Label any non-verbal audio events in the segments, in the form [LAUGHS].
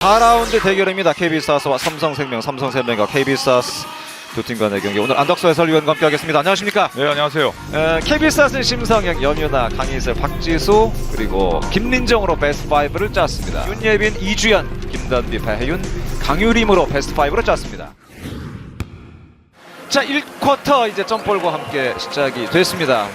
4라운드 대결입니다. KB스타스와 삼성생명, 삼성생명과 KB스타스 두 팀 간의 경기. 오늘 안덕수 해설위원과 함께하겠습니다. 안녕하십니까? 네 안녕하세요. KB스타스는 심상영, 연유나, 강희슬, 박지수 그리고 김민정으로 베스트 5를 짰습니다. 윤예빈, 이주연, 김단비, 배혜윤, 강유림으로 베스트 5를 짰습니다. 자 1쿼터 이제 점볼과 함께 시작이 됐습니다.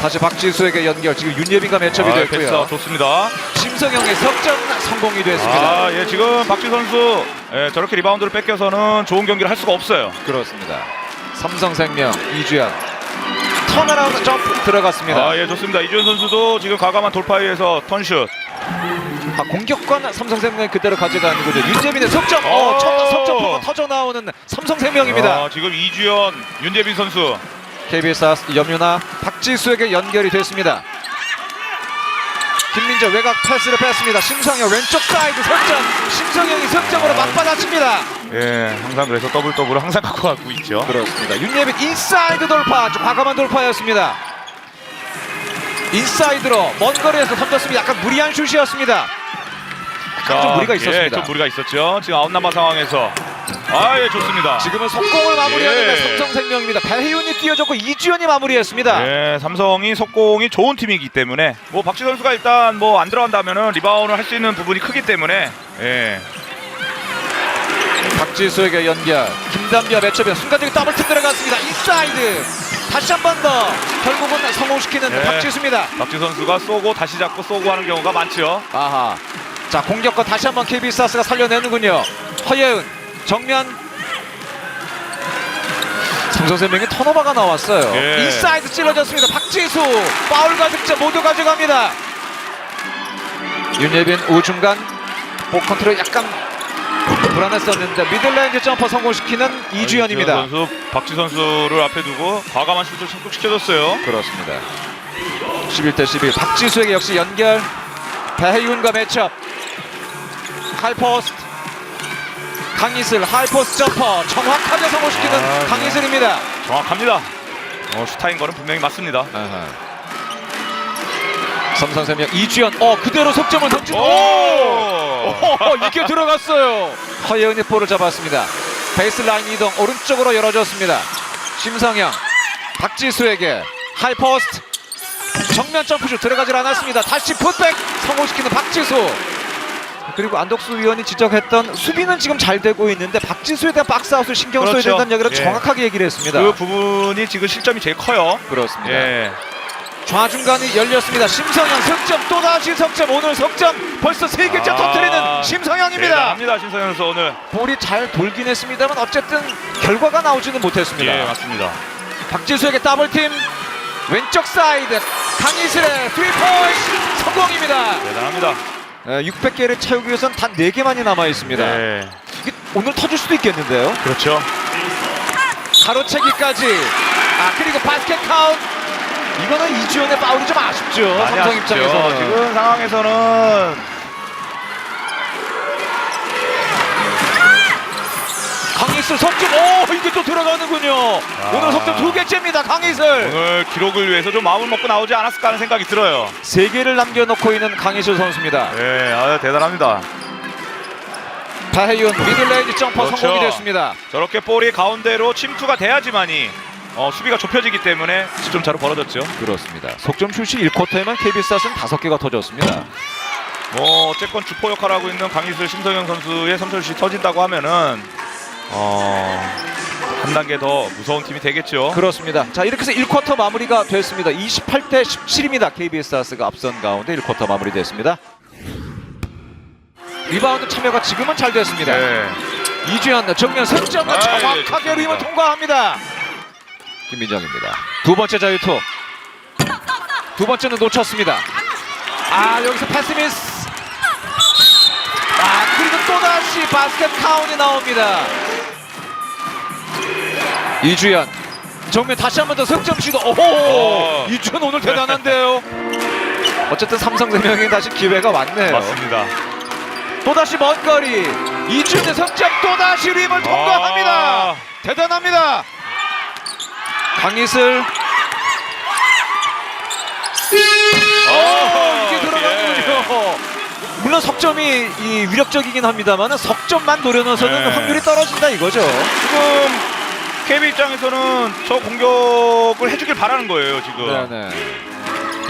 다시 박지수에게 연결. 지금 윤예빈과 매첩이 아, 됐고요. 좋습니다. 심성영의 석점 성공이 됐습니다. 아, 예, 지금 박지 선수 예, 저렇게 리바운드를 뺏겨서는 좋은 경기를 할 수가 없어요. 그렇습니다. 삼성생명 이주연 턴어라운드 점프 들어갔습니다. 아, 예, 좋습니다. 이주현 선수도 지금 과감한 돌파에 의해서 턴슛. 아, 공격권 삼성생명 그대로 가져가는 거죠. 윤재민의 석점, 어, 오! 첫 석점포가 터져 나오는 삼성생명입니다. 아, 지금 이주현, 윤재빈 선수. KBS 염유나 박지수에게 연결이 됐습니다. 김민재 외곽 패스를 뺐습니다. 심성영 왼쪽 사이드 석점, 심성영이 석점으로 맞받아칩니다. 예, 항상 그래서 더블 더블을 항상 갖고 가고 있죠. 그렇습니다. 윤예빈 인사이드 돌파, 좀 과감한 돌파였습니다. 인사이드로 먼 거리에서 던졌습니다. 약간 무리한 슛이었습니다. 약간 좀 무리가 예, 있었습니다. 좀 무리가 있었죠. 지금 아웃남바 상황에서. 아, 예, 좋습니다. 지금은 속공을 마무리하는 예. 삼성생명입니다. 배희윤이 뛰어줬고 이주연이 마무리했습니다. 예, 삼성이 속공이 좋은 팀이기 때문에 뭐 박지 선수가 일단 뭐 안 들어간다면은 리바운드를 할수 있는 부분이 크기 때문에 예. 박지수에게 연결. 김담비와 매첩이 순간적인 더블팀 들어갔습니다. 인사이드. 다시 한 번 더. 결국은 성공시키는 예. 박지수입니다. 박지 선수가 쏘고 다시 잡고 쏘고 하는 경우가 많죠. 아하. 자 공격권 다시 한번 KB스타스가 살려내는군요. 허예은 정면 삼성생명의 턴오버가 나왔어요. 예. 인사이드 찔러졌습니다. 박지수 파울과 득점 모두 가져갑니다. 윤예빈 우중간 볼 컨트롤 약간 불안했었는데 미들라인드 점퍼 성공시키는 이주연입니다. 이주연 선수 박지 선수를 앞에 두고 과감한 슛을 성공시켜줬어요. 그렇습니다. 11대 11 박지수에게 역시 연결 배혜윤과 매첩 하이포스트 강희슬 하이포스트 점퍼 정확하게 성공시키는 아, 네. 강희슬입니다. 정확합니다. 어, 슈타인 거는 분명히 맞습니다. 삼성생명 이주연 어 그대로 속점을 던진 오! 오 이게 [LAUGHS] 들어갔어요. 허예은이 볼을 잡았습니다. 베이스라인 이동 오른쪽으로 열어줬습니다. 심성영 박지수에게 하이포스트 정면 점프슛 들어가질 않았습니다. 다시 풋백 성공시키는 박지수. 그리고 안덕수 위원이 지적했던 수비는 지금 잘 되고 있는데 박지수에 대한 박스아웃을 신경 써야 그렇죠. 된다는 얘기를 예. 정확하게 얘기를 했습니다. 그 부분이 지금 실점이 제일 커요. 그렇습니다. 예. 좌중간이 열렸습니다. 심성영 석점 또다시 석점 오늘 석점 벌써 세 개째 아, 터뜨리는 심성영입니다. 대단합니다, 신성현 선수 오늘. 볼이 잘 돌긴 했습니다만 어쨌든 결과가 나오지는 못했습니다. 예, 맞습니다. 박지수에게 더블팀 왼쪽 사이드 강희슬의 3포인트 성공입니다. 대단합니다. 600개를 채우기 위해서는 단 4개만이 남아 있습니다. 예. 이게 오늘 터질 수도 있겠는데요. 그렇죠. 가로채기까지. 아 그리고 바스켓 카운트. 이거는 이주연의 파울이 좀 아쉽죠. 삼성 아쉽죠. 입장에서는. 지금 상황에서는 강희슬 석점 오 이게 또 들어가는군요. 아. 오늘 석점 두 개째입니다. 강희슬. 오늘 기록을 위해서 좀 마음을 먹고 나오지 않았을까 하는 생각이 들어요. 세 개를 남겨놓고 있는 강희슬 선수입니다. 예, 아, 대단합니다. 다혜윤 미들레인지 점퍼 그렇죠. 성공이 됐습니다. 저렇게 볼이 가운데로 침투가 돼야지만이 어, 수비가 좁혀지기 때문에 득점 차로 벌어졌죠. 그렇습니다. 속점 슛이 1쿼터에만 KB스타스는 다섯 개가 터졌습니다. 뭐 어쨌건 주포 역할을 하고 있는 강희슬, 심성현 선수의 삼천슛이 터진다고 하면은 어, 한 단계 더 무서운 팀이 되겠죠. 그렇습니다. 자 이렇게 해서 1쿼터 마무리가 됐습니다. 28대 17입니다. KB스타스가 앞선 가운데 1쿼터 마무리됐습니다. 리바운드 참여가 지금은 잘 됐습니다. 네. 이주연 정면 석점을 아, 예, 정확하게 좋습니다. 림을 통과합니다. 김민정입니다. 두 번째 자유투. 두 번째는 놓쳤습니다. 아 여기서 패스 미스. 또다시 바스켓 카운이 나옵니다. 이주연 정면 다시 한 번 더 석점 시도. 오호 어. 이주연 오늘 대단한데요. 어쨌든 삼성생명이 다시 기회가 왔네요. 맞습니다. 또다시 먼 거리 이준의 석점 또다시 림을 통과합니다 아. 대단합니다 강희슬 오, 어, 이게 들어가는군요 예. 물론 석점이 이 위력적이긴 합니다만 석점만 노려놔서는 네. 확률이 떨어진다 이거죠. 지금 KB 입장에서는 저 공격을 해주길 바라는 거예요 지금. 네네.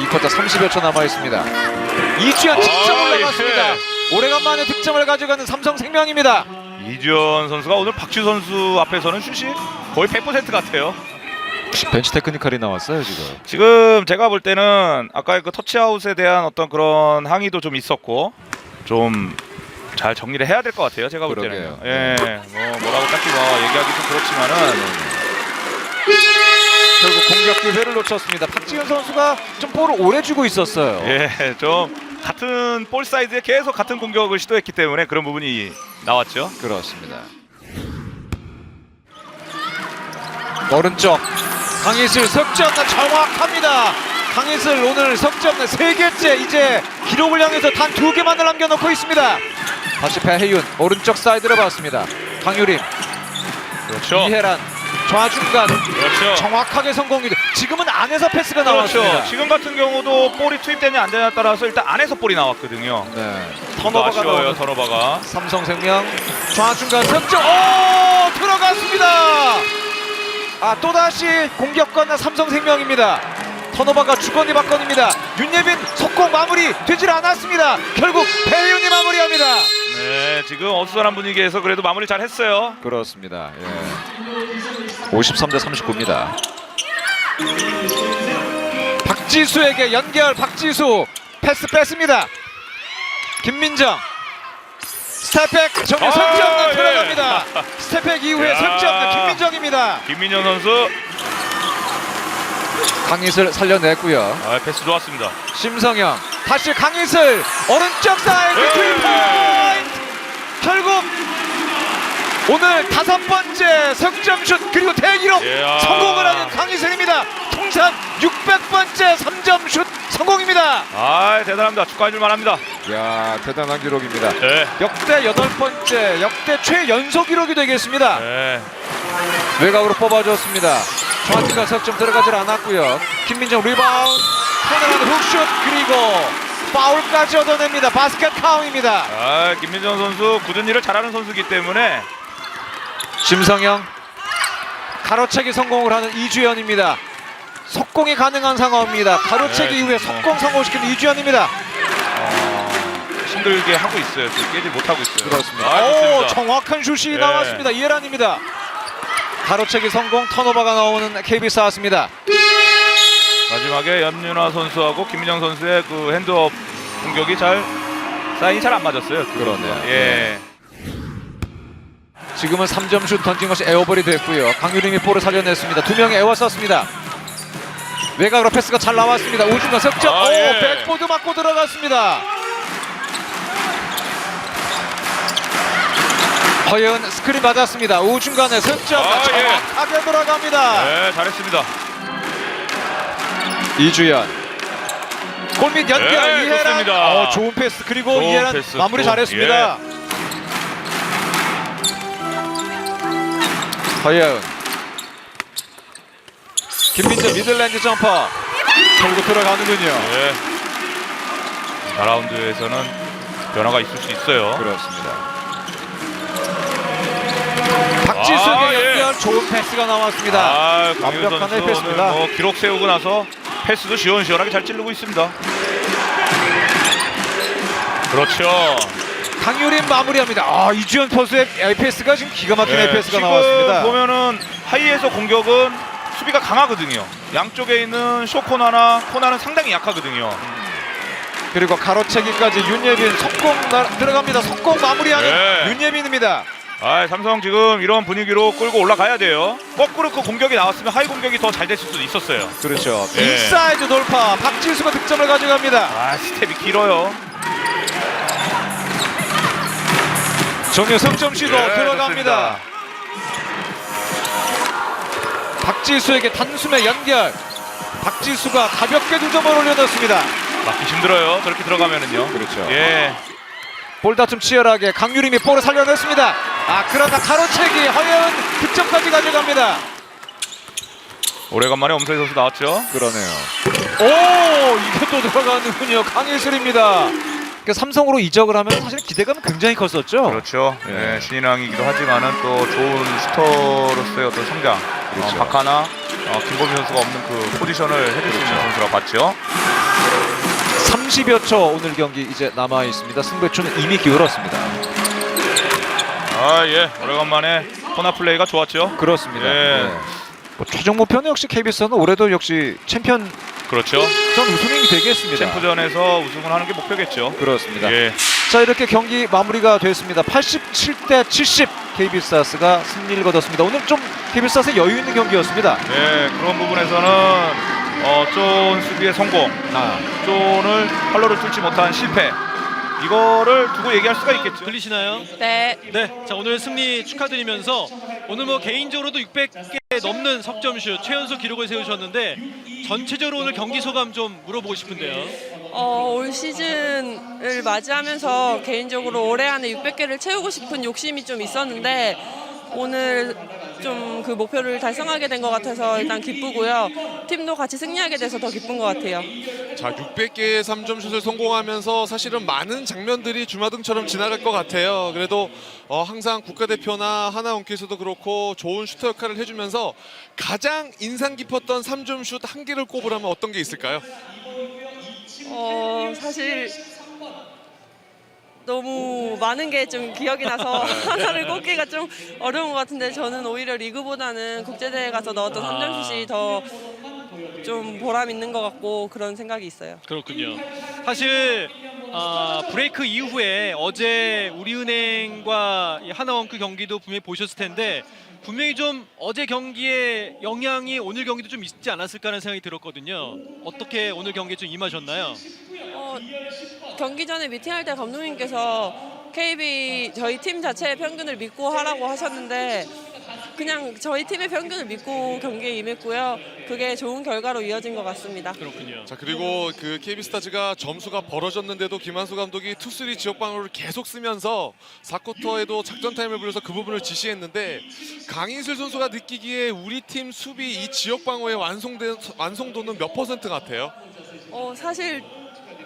이 쿼터 30여 초 남아 있습니다. 이주연 득점 아, 올라갔습니다. 오래간만에 득점을 가져가는 삼성생명입니다. 이주연 선수가 오늘 박지 선수 앞에서는 슛이 거의 100% 같아요. 벤치 테크니컬이 나왔어요 지금. 지금 제가 볼 때는 아까 그 터치아웃에 대한 어떤 그런 항의도 좀 있었고 좀 잘 정리를 해야 될 것 같아요. 제가 볼 때는. 그러게요. 예, 뭐 뭐라고 딱히 뭐 얘기하기 좀 그렇지만은 결국 공격 기회를 놓쳤습니다. 박지현 선수가 좀 볼을 오래 주고 있었어요. 예, 좀 같은 볼 사이즈에 계속 같은 공격을 시도했기 때문에 그런 부분이 나왔죠. 그렇습니다. 오른쪽 강희슬 석점 정확합니다. 강희슬 오늘 석점 세 개째 이제 기록을 향해서 단 두 개만을 남겨놓고 있습니다. 다시 배혜윤 오른쪽 사이드로 봤습니다. 강유림 그렇죠. 이혜란 좌중간 그렇죠. 정확하게 성공이 돼. 지금은 안에서 패스가 그렇죠. 나왔습니다. 지금 같은 경우도 볼이 투입되냐 안 되냐에 따라서 일단 안에서 볼이 나왔거든요. 네. 턴오버가 아쉬워요. 나오는 턴오버가. 삼성생명 좌중간 석점 오 들어갔습니다. 아 또다시 공격권 삼성생명입니다. 턴오버가 주거니 받거니입니다. 윤예빈 속공 마무리 되질 않았습니다. 결국 배윤이 마무리합니다. 네, 지금 어수선한 분위기에서 그래도 마무리 잘 했어요. 그렇습니다. 예. 53대 39입니다. 박지수에게 연결 박지수 패스 뺐습니다. 김민정 스텝백 정면 아, 석점 예. 들어갑니다. [LAUGHS] 스텝백 이후에 야. 석점 김민정입니다. 김민현 선수 강희슬 살려냈고요. 아, 패스 좋았습니다. 심성영 다시 강희슬 오른쪽 사이드 예. 트리 포인트 결국 오늘 다섯 번째 석점슛 그리고 대기록 이야. 성공을 하는 강희슬입니다. 통산 600번째 3점슛 성공입니다. 아, 대단합니다. 축하해 줄 만합니다. 야 대단한 기록입니다. 네. 역대 여덟 번째 역대 최연소 기록이 되겠습니다. 네. 외곽으로 뽑아줬습니다. 정확히가 석점 들어가질 않았고요. 김민정 리바운드, 코너라는 훅슛 그리고 파울까지 얻어냅니다. 바스켓 카운입니다. 아, 김민정 선수 굳은 일을 잘하는 선수이기 때문에 심성영 가로채기 성공을 하는 이주연입니다. 속공이 가능한 상황입니다. 가로채기 네, 이후에 어. 속공 성공시키는 이주연입니다. 어, 힘들게 하고 있어요. 지금 깨지 못하고 있어요. 그렇습니다. 아, 오 좋습니다. 정확한 슛이 네. 나왔습니다. 이해란입니다. 가로채기 성공 턴오버가 나오는 KBS 아스입니다. 마지막에 연윤아 선수하고 김민정 선수의 그 핸드업 공격이 잘 사인이 잘 안 맞았어요. 두 그러네요. 선수가. 예. 지금은 3점 슛 던진 것이 에어볼이 됐고요. 강유림이 볼을 살려냈습니다. 두 명이 에워쌌습니다. 외곽으로 패스가 잘 나왔습니다. 우중간 석점. 아, 오, 예. 백보드 맞고 들어갔습니다. 허연 스크린 받았습니다. 우중간에 석점 아, 예. 정확하게 들어갑니다. 네, 잘했습니다. 이주연. 골밑 연결 네, 이해란. 좋습니다. 어, 좋은 패스 그리고 좋은 이해란 패스, 마무리 좋은- 잘했습니다. 허예은. 김민재 미들랜드 점퍼. 결국 들어가는군요. 예. 4라운드에서는 변화가 있을 수 있어요. 그렇습니다. 박지수에게 아, 예. 연결 좋은 패스가 나왔습니다. 아, 강윤 완벽한 선수 패스입니다. 뭐 기록 세우고 나서 패스도 시원시원하게 잘 찌르고 있습니다. 그렇죠. 강유림 마무리합니다. 아 이주연 선수의 에이패스가 지금 기가 막힌 예, 에이패스가 지금 나왔습니다. 보면은 하이에서 공격은 수비가 강하거든요. 양쪽에 있는 쇼 코나나 코나는 상당히 약하거든요. 그리고 가로채기까지 윤예빈 속공 나- 들어갑니다. 속공 마무리하는 네. 윤예빈입니다. 아, 삼성 지금 이런 분위기로 끌고 올라가야 돼요. 거꾸로 그 공격이 나왔으면 하이 공격이 더 잘 됐을 수도 있었어요. 그렇죠. 예. 인사이드 돌파 박지수가 득점을 가져갑니다. 아, 스텝이 길어요. 정유 석점 시도 예, 들어갑니다. 박지수에게 단숨에 연결. 박지수가 가볍게 두 점을 올려놓습니다. 맞기 힘들어요. 저렇게 들어가면은요. 그렇죠. 예. 볼 다툼 치열하게 강유림이 볼을 살려냈습니다. 아 그러나 가로채기 허예은 득점까지 가져갑니다. 오래간만에 엄서희 선수 나왔죠. 그러네요. 오 이게 또 들어가는군요. 강예슬입니다. 그 삼성으로 이적을 하면 사실 기대감은 굉장히 컸었죠. 그렇죠. 예. 네, 신인왕이기도 하지만은 또 좋은 슈터로서의 어떤 성장, 그렇죠. 어, 박하나, 어, 김범희 선수가 없는 그 포지션을 해줄 수 있는 그렇죠. 선수라 봤죠. 30여 초 오늘 경기 이제 남아 있습니다. 승부추는 이미 기울었습니다. 아 예, 오래간만에 코나 플레이가 좋았죠. 그렇습니다. 예. 네. 뭐 최종 목표는 역시 KBS는 올해도 역시 챔피언 그렇죠. 전 우승이 되겠습니다. 챔프전에서 우승을 하는 게 목표겠죠. 그렇습니다. 예, 자 이렇게 경기 마무리가 됐습니다. 87대 70 KB스타스가 승리를 거뒀습니다. 오늘 좀 KB스타스의 여유 있는 경기였습니다. 예, 그런 부분에서는 어, 쫀 수비의 성공, 아, 쫀을 팔로를 뚫지 못한 실패, 이거를 두고 얘기할 수가 있겠죠. 들리시나요? 네, 네. 자 오늘 승리 축하드리면서 오늘 뭐 개인적으로도 600개 넘는 석점슛 최연소 기록을 세우셨는데 전체적으로 오늘 경기 소감 좀 물어보고 싶은데요. 어, 올 시즌을 맞이하면서 개인적으로 올해 안에 600개를 채우고 싶은 욕심이 좀 있었는데 오늘 좀 그 목표를 달성하게 된 것 같아서 일단 기쁘고요. 팀도 같이 승리하게 돼서 더 기쁜 것 같아요. 자, 600개의 3점 슛을 성공하면서 사실은 많은 장면들이 주마등처럼 지나갈 것 같아요. 그래도 어, 항상 국가대표나 하나원키에서도 그렇고 좋은 슈터 역할을 해주면서 가장 인상 깊었던 3점 슛 한 개를 꼽으라면 어떤 게 있을까요? 어, 사실 너무 많은 게 좀 기억이 나서 하나를 꼽기가 좀 어려운 것 같은데 저는 오히려 리그보다는 국제대회 가서 넣었던 아. 3점 슛이 더 좀 보람 있는 것 같고 그런 생각이 있어요. 그렇군요. 사실 아, 브레이크 이후에 어제 우리은행과 이 하나원크 경기도 분명히 보셨을 텐데 분명히 좀 어제 경기의 영향이 오늘 경기도 좀 있지 않았을까 하는 생각이 들었거든요. 어떻게 오늘 경기에 좀 임하셨나요? 어, 경기 전에 미팅할 때 감독님께서 KB 저희 팀 자체의 평균을 믿고 하라고 하셨는데 그냥 저희 팀의 평균을 믿고 경기에 임했고요. 그게 좋은 결과로 이어진 것 같습니다. 그렇군요. 자, 그리고 그 KB스타즈가 점수가 벌어졌는데도 김한수 감독이 투쓰리 지역 방어를 계속 쓰면서 4쿼터에도 작전 타임을 불려서 그 부분을 지시했는데 강인슬 선수가 느끼기에 우리 팀 수비 이 지역 방어의 완성된 완성도는 몇 퍼센트 같아요? 어, 사실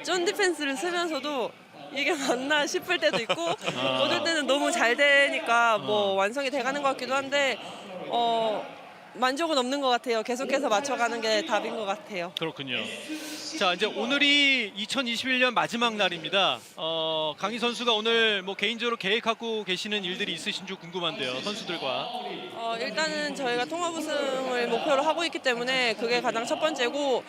쫀 디펜스를 쓰면서도 이게 맞나 싶을 때도 있고 어떨 때는 너무 잘 되니까 뭐 완성이 돼가는 것 같기도 한데 어, 만족은 없는 것 같아요. 계속해서 맞춰가는 게 답인 것 같아요. 그렇군요. 자 이제 오늘이 2021년 마지막 날입니다. 어, 강희 선수가 오늘 뭐 개인적으로 계획하고 계시는 일들이 있으신지 궁금한데요. 선수들과. 어, 일단은 저희가 통합 우승을 목표로 하고 있기 때문에 그게 가장 첫 번째고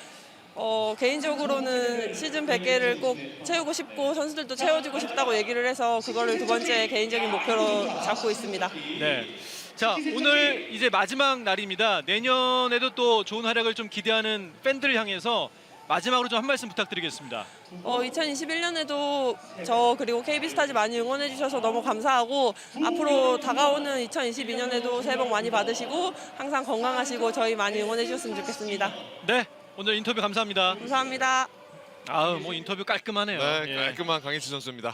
어, 개인적으로는 시즌 100개를 꼭 채우고 싶고 선수들도 채워주고 싶다고 얘기를 해서 그거를 두 번째 개인적인 목표로 잡고 있습니다. 네. 자 오늘 이제 마지막 날입니다. 내년에도 또 좋은 활약을 좀 기대하는 팬들을 향해서 마지막으로 좀 한 말씀 부탁드리겠습니다. 어, 2021년에도 저 그리고 KB스타즈 많이 응원해 주셔서 너무 감사하고 앞으로 다가오는 2022년에도 새해 복 많이 받으시고 항상 건강하시고 저희 많이 응원해 주셨으면 좋겠습니다. 네. 오늘 인터뷰 감사합니다. 감사합니다. 아우 뭐 인터뷰 깔끔하네요. 네, 예. 깔끔한 강인슬 선수입니다.